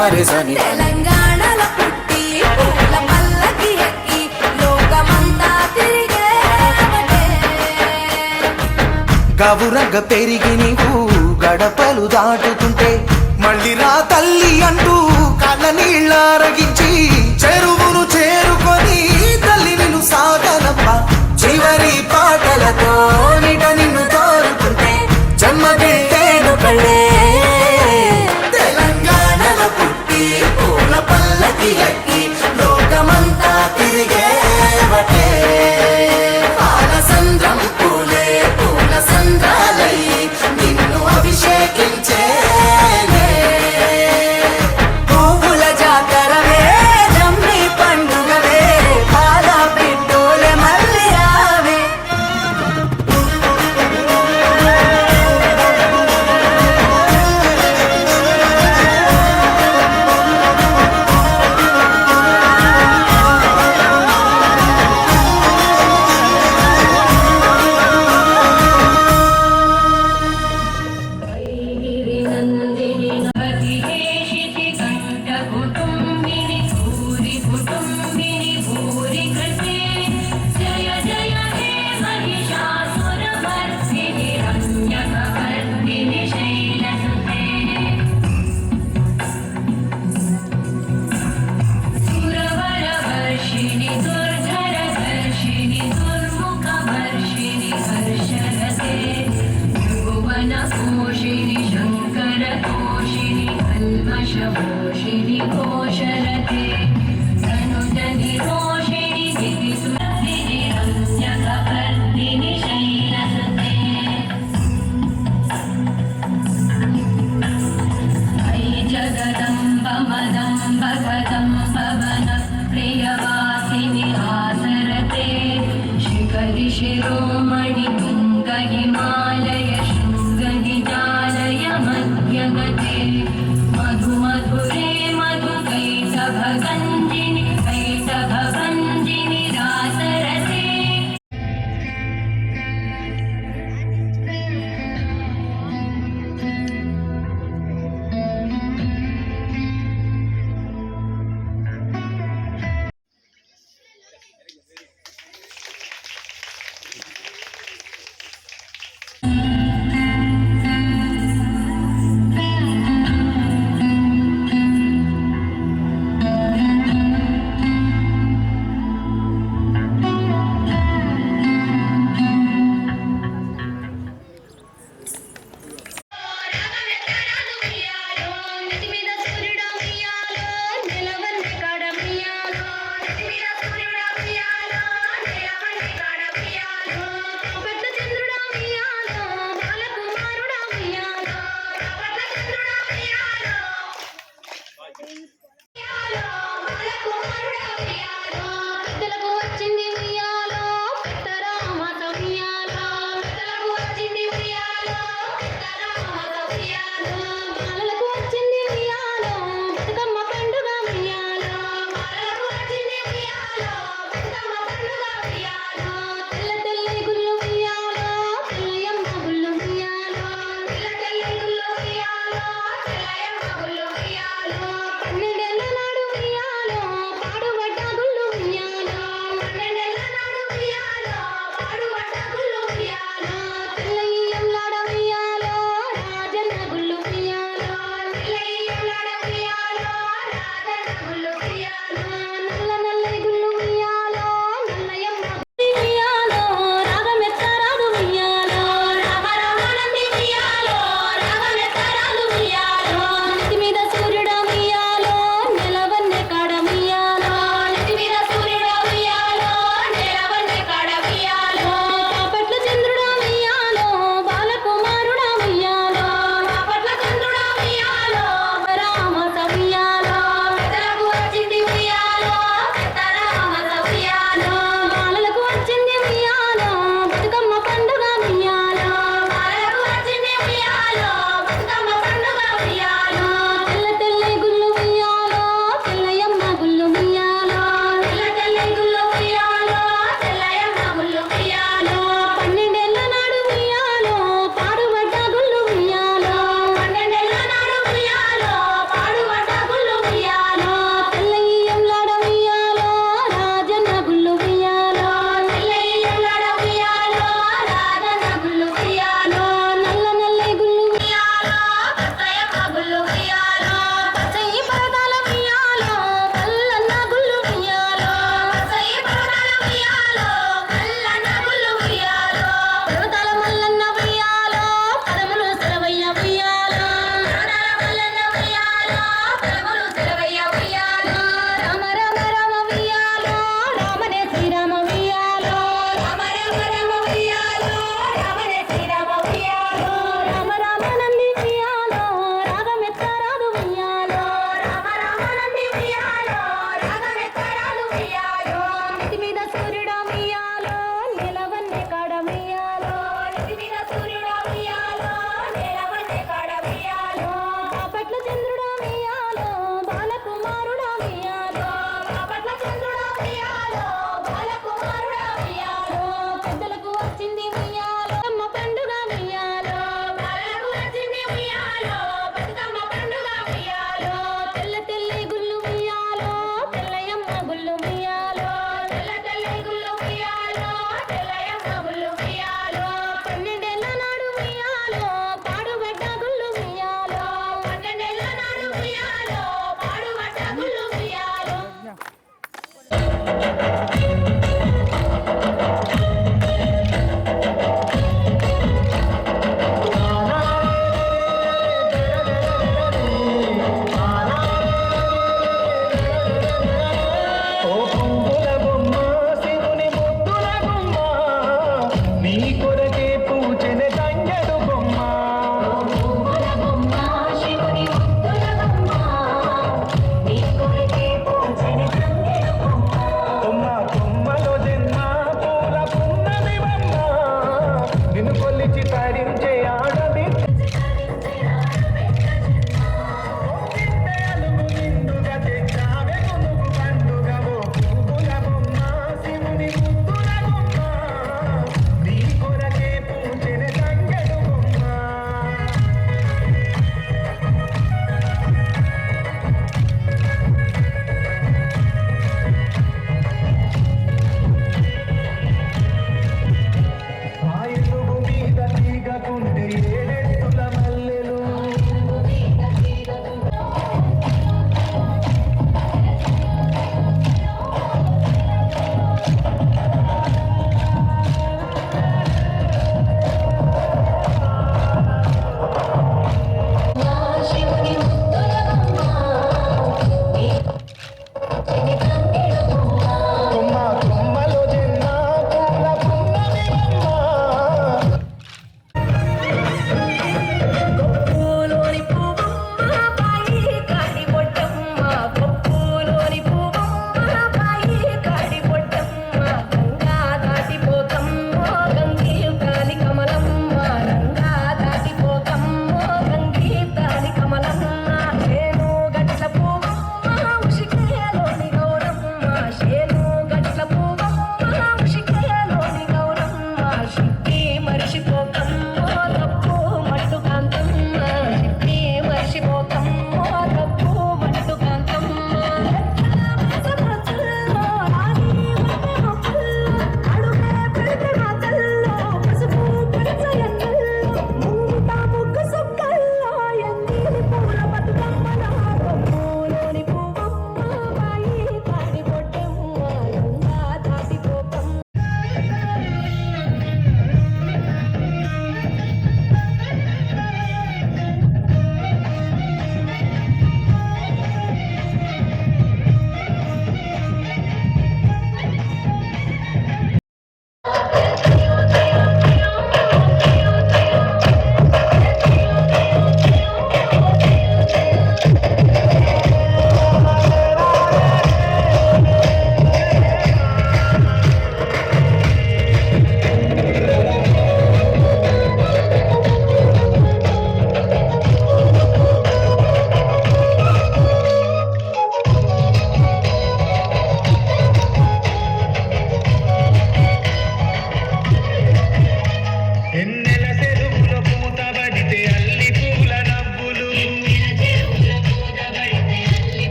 సమరసని తెలంగాణలో గవురగ పెరిగి నీవు గడపలు దాటుతుంటే మళ్ళీ నా తల్లి అంటూ కళ్ళ నీళ్ళారగించి చెరువును చేరుకొని తల్లి నిన్ను సాగనప్ప చివరి